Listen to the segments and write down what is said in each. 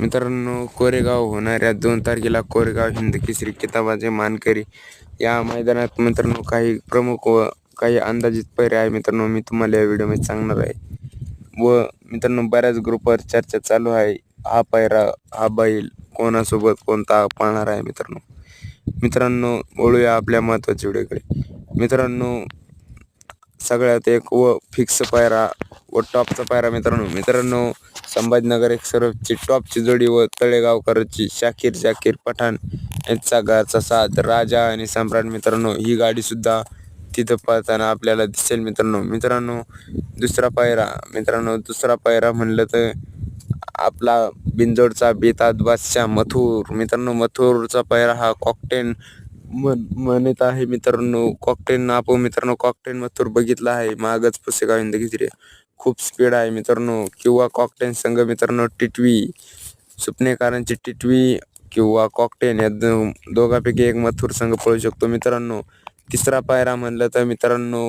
मित्रांनो कोरेगाव होणाऱ्या दोन तारखेला कोरेगाव हिंद केसरी किताबाचे मानकरी. या मैदानात मित्रांनो काही प्रमुख व काही अंदाजित पैरे आहे मित्रांनो मी तुम्हाला या व्हिडिओमध्ये सांगणार आहे. व मित्रांनो बऱ्याच ग्रुपवर चर्चा चालू आहे. हा पैरा हा बैल कोणासोबत कोणता पाळणार आहे मित्रांनो? मित्रांनो वळूया आपल्या महत्त्वाच्या व्हिडिओकडे. मित्रांनो सगळ्यात एक व फिक्स पायरा व टॉपचा पायरा मित्रांनो. मित्रांनो संभाजीनगर एक टॉपची जोडी व तळेगावकरची शाकीर जाकीर पठाण यांचा घरचा साथ. राजा आणि सम्राट मित्रांनो ही गाडीसुद्धा तिथं पळताना आपल्याला दिसेल मित्रांनो. मित्रांनो दुसरा पायरा. मित्रांनो दुसरा पायरा म्हणलं तर आपला बिंजोडचा बेताद बादशाह मथुर. मित्रांनो मथुरचा पायरा हा कॉकटेन म्हण म्हणत आहे मित्रांनो. कॉकटेन आपण मित्रांनो. कॉकटेन मथुर बघितला आहे. मागच पुसेगाव हिंदगी खूप स्पीड आहे मित्रांनो. किंवा कॉकटेन संघ मित्रांनो टिटवी सुपणेकरांची टिटवी किंवा कॉकटेन या दो दोघांपैकी एक मथुर संघ पळू शकतो मित्रांनो. तिसरा पायरा म्हणलं तर मित्रांनो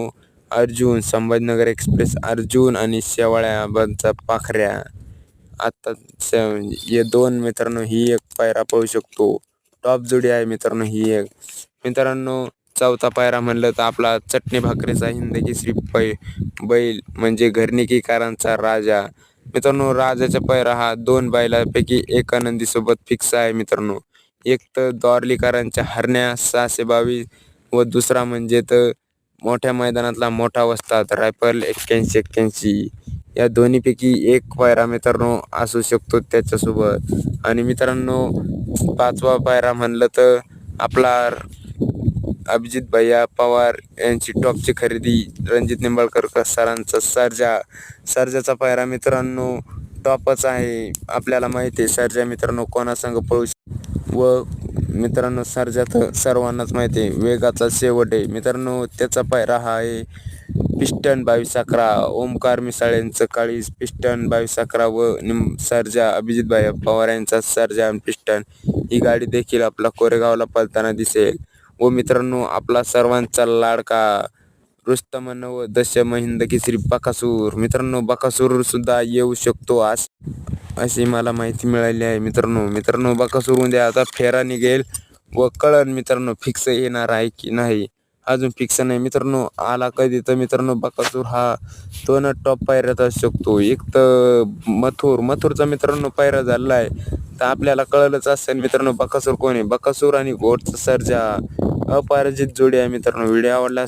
अर्जुन संभाजीनगर एक्सप्रेस अर्जुन आणि शेवाळ्याबांचा पाखऱ्या. आत्ता हे दोन मित्रांनो ही एक पायरा पळू शकतो. टॉप जोडी आहे मित्रांनो ही एक. मित्रांनो चौथा पायरा म्हणलं तर आपला चटणी भाकरीचा हिंदकी श्री पै बैल म्हणजे घरणिकीकारांचा राजा. मित्रांनो राजाचा पायरा हा दोन बैलापैकी एक आनंदीसोबत फिक्स आहे मित्रांनो. एक तर द्वारलीकरांच्या हरण्या सहाशे बावीस व दुसरा म्हणजे तर मोठ्या मैदानातला मोठा वसतात रायफल एक्क्याऐंशी एक्क्याऐंशी. या दोन्हीपैकी एक पायरा मित्रांनो असू शकतो त्याच्यासोबत. आणि मित्रांनो पाचवा पायरा म्हणलं तर आपला अभिजित भैया पवार यांची टॉपची खरेदी रणजित निंबाळकर सरांचा सर्जा. सर्जाचा पायरा मित्रांनो टॉपच आहे. आपल्याला माहिती आहे सर्जा मित्रांनो कोणासंग पळू व मित्रांनो सर्जा तर सर्वांनाच माहिती आहे वेगाचा शेवट आहे. मित्रांनो त्याचा पायरा हा आहे पिस्टन बावीस अकरा. ओमकार मिसाळेंचं काळीस पिस्टन बावीस अकरा व निम सर्जा अभिजित भाई पवार यांचा सर्जा आणि पिस्टन. ही गाडी देखील आपला कोरेगावला पळताना दिसेल. व मित्रांनो आपला सर्वांचा लाडका रुस्तमन व दशम हिंद केसरी बकासूर. मित्रांनो बकासूर सुद्धा येऊ शकतो आज. अशी मला माहिती मिळाली आहे मित्रांनो. मित्रांनो बकासूर उद्या आता फेरा निघेल व कळण मित्रांनो फिक्स येणार आहे की नाही? अजून फिक्स नाही. मित्रांनो आला कधी? तर मित्रांनो बकासूर हा दोन टॉप पायऱ्यात असू शकतो. एक तर मथुर. मथुरचा मित्रांनो पायरा झालेला आहे. तर आपल्याला कळलंच असेल मित्रांनो बकासूर कोण आहे? बकासूर आणि घोटचा सर्जा. अपराजित जोडी आहे मित्रांनो. व्हिडिओ आवडला